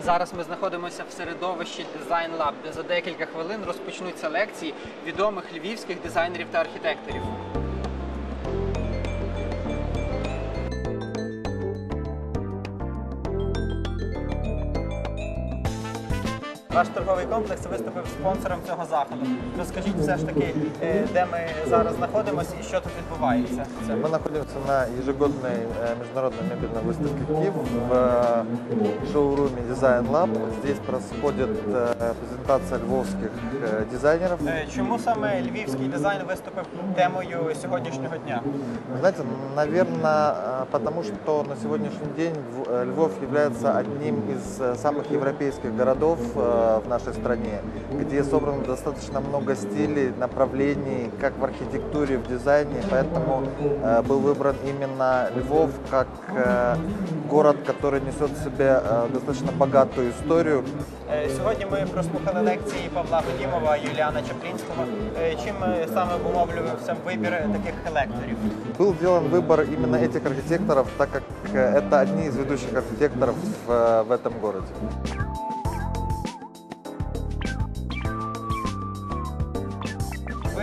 Зараз ми знаходимося в середовищі Design Lab, де за декілька хвилин розпочнуться лекції відомих львівських дизайнерів та архітекторів. Ваш торговий комплекс виступив спонсором цього заходу. Розкажіть все ж таки, е, де ми зараз знаходимося і що тут відбувається. Це Мы находимся на ежегодной э, международной мебельной выставке КИВ в э, шоуруме Design Lab. Здесь происходит э, презентация львовских э, дизайнеров. Е, чому саме львівський дизайн виступив темою сьогоднішнього дня? Вы Знаете, наверное, потому что на сегодняшний день в- э, Львов является одним из э, самых европейских городов э, в нашей стране, где собрано достаточно много стилей, направлений, как в архитектуре, в дизайне, поэтому э, был выбран именно Львов как э, город, который несет в себе э, достаточно богатую историю, Е, Сьогодні ми прослухали лекції Павла Ходімова, Юліана Чаплінського. Е, Чим е, саме обумовлювався вибір таких лекторів? Был сделан выбор именно этих архитекторов, так как э, это одни из ведущих архитекторов в, в этом городе.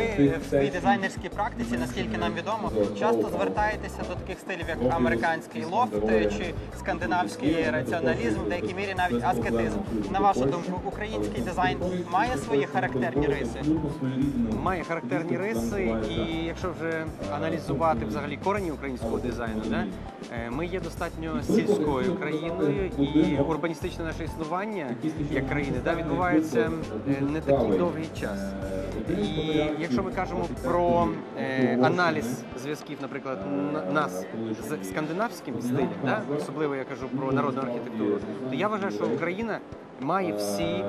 away. Ви в своїй дизайнерській практиці, наскільки нам відомо, часто звертаєтеся до таких стилів, як американський лофт е, чи скандинавський раціоналізм, в деякій мірі навіть аскетизм. На вашу думку, український дизайн має свої характерні риси? має характерні риси, і якщо вже аналізувати взагалі корені українського дизайну, да, е, ми є достатньо сільською країною, і урбаністичне наше існування як країни да, відбувається е, не такий довгий час. І якщо ми кажемо про е, аналіз зв'язків, наприклад, нас з скандинавським стилем, да, особливо я кажу про народну архітектуру, то я вважаю, що Україна має всі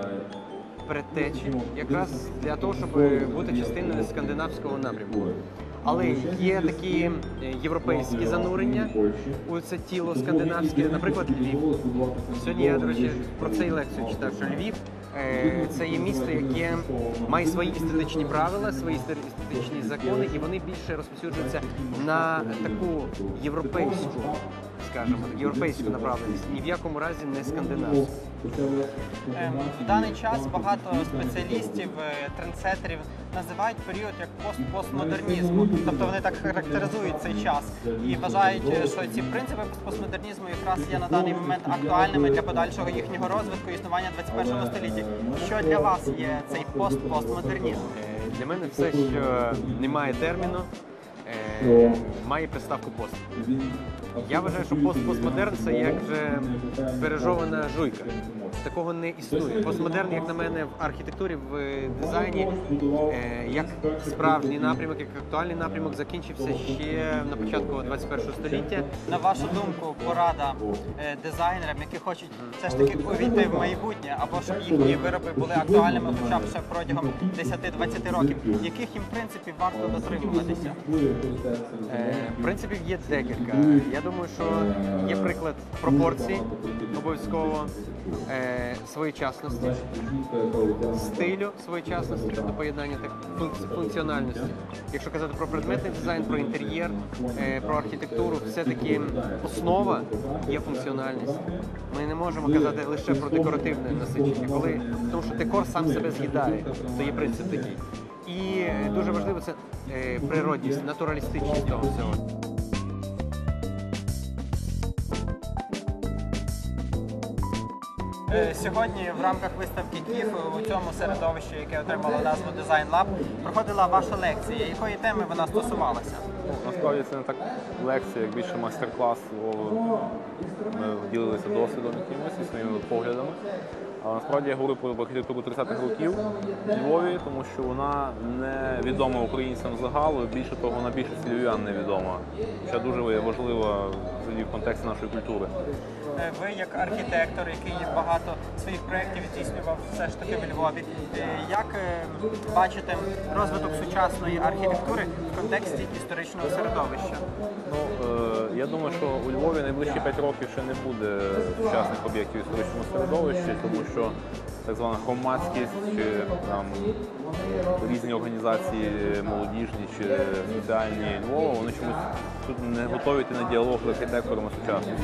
предтечі якраз для того, щоб бути частиною скандинавського напрямку. Але є такі е, європейські занурення у це тіло скандинавське, наприклад, Львів. Сьогодні я, до речі, про цей лекцію читав, що Львів це є місто, яке має свої естетичні правила, свої естетичні закони, і вони більше розповсюджуються на таку європейську, скажімо, європейську направленість, ні в якому разі не скандинавську. Ем, В даний час багато спеціалістів, е, трендсетерів називають період як пост-постмодернізму. Тобто вони так характеризують цей час і вважають, е, що ці принципи постмодернізму якраз є на даний момент актуальними для подальшого їхнього розвитку і існування в 21 столітті. Що для вас є цей пост-постмодернізм? Е, Для мене все, що не має терміну, е, має приставку пост. Я вважаю, що пост постмодерн це як же пережована жуйка. Такого не існує. Постмодерн, як на мене, в архітектурі, в дизайні, е, як справжній напрямок, як актуальний напрямок, закінчився ще на початку 21 століття. На вашу думку, порада е, дизайнерам, які хочуть все ж таки увійти в майбутнє, або щоб їхні вироби були актуальними хоча б ще протягом 10-20 років, яких їм принципів варто дотримуватися? Е, Принципів є декілька. Я думаю, що є приклад пропорцій обов'язково, е, своєчасності, стилю своєчасності, тобто поєднання так функціональності. Якщо казати про предметний дизайн, про інтер'єр, е, про архітектуру, все-таки основа є функціональність. Ми не можемо казати лише про декоративне насичення, коли тому що декор сам себе з'їдає, то є принцип такий. І дуже важливо це е, природність, натуралістичність того всього. Е, Сьогодні в рамках виставки КІФ у цьому середовищі, яке отримало назву Design Lab, проходила ваша лекція. Якої теми вона стосувалася? Насправді це не так лекція, як більше майстер-клас. Ми ділилися досвідом якимось і своїми поглядами. Але насправді я говорю про архітектуру 30-х років у Львові, тому що вона не відома українцям загалу. Більше того, вона більшості львів'ян невідома. Що дуже важлива взагалі в контексті нашої культури. Е, Ви як архітектор, який багато своїх проєктів здійснював все ж таки в Львові. е, Як е, бачите розвиток сучасної архітектури в контексті історичного середовища? Я думаю, що у Львові найближчі 5 років ще не буде сучасних об'єктів в історичному середовищі, тому що так звана громадськість чи там різні організації молодіжні чи соціальні Львова, вони чомусь тут не готові йти на діалог з архітекторами сучасності.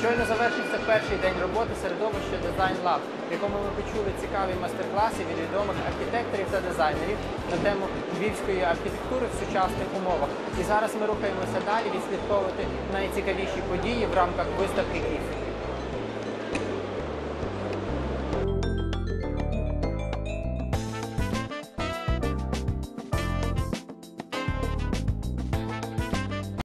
Щойно завершився перший день роботи середовища Design Lab, в якому ми почули цікаві майстер-класи від відомих архітекторів та дизайнерів на тему львівської архітектури в сучасних умовах. І зараз ми рухаємося далі відслідковувати найцікавіші події в рамках виставки КІФ.